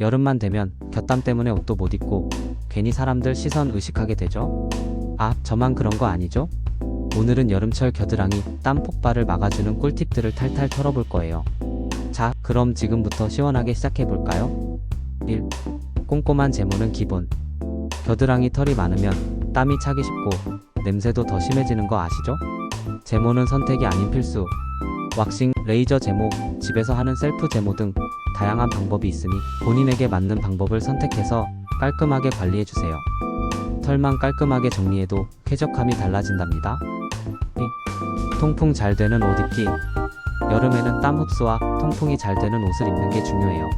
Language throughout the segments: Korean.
여름만 되면 곁땀 때문에 옷도 못 입고 괜히 사람들 시선 의식하게 되죠. 아, 저만 그런 거 아니죠? 오늘은 여름철 겨드랑이 땀 폭발을 막아주는 꿀팁들을 탈탈 털어볼 거예요. 자, 그럼 지금부터 시원하게 시작해 볼까요? 1. 꼼꼼한 제모는 기본. 겨드랑이 털이 많으면 땀이 차기 쉽고 냄새도 더 심해지는 거 아시죠? 제모는 선택이 아닌 필수. 왁싱, 레이저 제모, 집에서 하는 셀프 제모 등 다양한 방법이 있으니 본인에게 맞는 방법을 선택해서 깔끔하게 관리해 주세요. 털만 깔끔하게 정리해도 쾌적함이 달라진답니다. 2. 통풍 잘 되는 옷 입기. 여름에는 땀 흡수와 통풍이 잘 되는 옷을 입는 게 중요해요.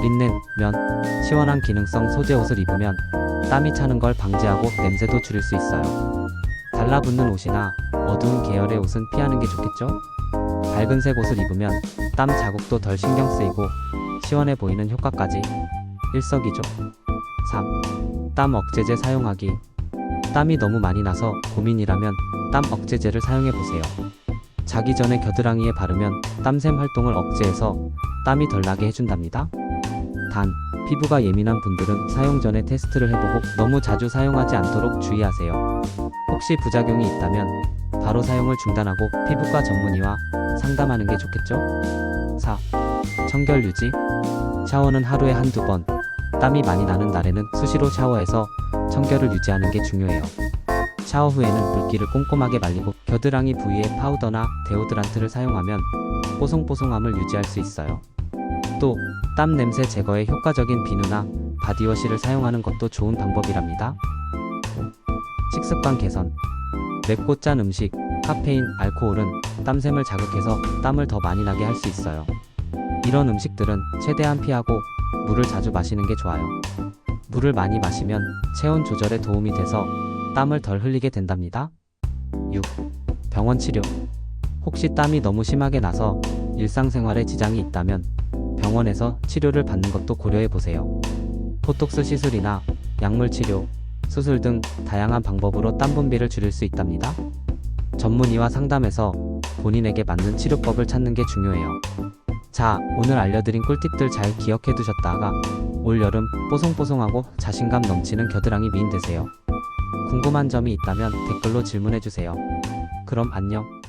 린넨, 면, 시원한 기능성 소재 옷을 입으면 땀이 차는 걸 방지하고 냄새도 줄일 수 있어요. 달라붙는 옷이나 어두운 계열의 옷은 피하는 게 좋겠죠? 밝은색 옷을 입으면 땀 자국도 덜 신경 쓰이고 시원해 보이는 효과까지 일석이조. 3. 땀 억제제 사용하기. 땀이 너무 많이 나서 고민이라면 땀 억제제를 사용해 보세요. 자기 전에 겨드랑이에 바르면 땀샘 활동을 억제해서 땀이 덜 나게 해준답니다. 단, 피부가 예민한 분들은 사용 전에 테스트를 해보고 너무 자주 사용하지 않도록 주의하세요. 혹시 부작용이 있다면 바로 사용을 중단하고 피부과 전문의와 상담하는 게 좋겠죠? 4. 청결 유지. 샤워는 하루에 한두 번. 땀이 많이 나는 날에는 수시로 샤워해서 청결을 유지하는 게 중요해요. 샤워 후에는 물기를 꼼꼼하게 말리고 겨드랑이 부위에 파우더나 데오드란트를 사용하면 뽀송뽀송함을 유지할 수 있어요. 또 땀 냄새 제거에 효과적인 비누나 바디워시를 사용하는 것도 좋은 방법이랍니다. 식습관 개선. 맵고 짠 음식, 카페인, 알코올은 땀샘을 자극해서 땀을 더 많이 나게 할 수 있어요. 이런 음식들은 최대한 피하고 물을 자주 마시는 게 좋아요. 물을 많이 마시면 체온 조절에 도움이 돼서 땀을 덜 흘리게 된답니다. 6. 병원 치료. 혹시 땀이 너무 심하게 나서 일상생활에 지장이 있다면 병원에서 치료를 받는 것도 고려해 보세요. 포톡스 시술이나 약물 치료, 수술 등 다양한 방법으로 땀 분비를 줄일 수 있답니다. 전문의와 상담해서 본인에게 맞는 치료법을 찾는 게 중요해요. 자, 오늘 알려드린 꿀팁들 잘 기억해 두셨다가 올 여름 뽀송뽀송하고 자신감 넘치는 겨드랑이 미인 되세요. 궁금한 점이 있다면 댓글로 질문해 주세요. 그럼 안녕.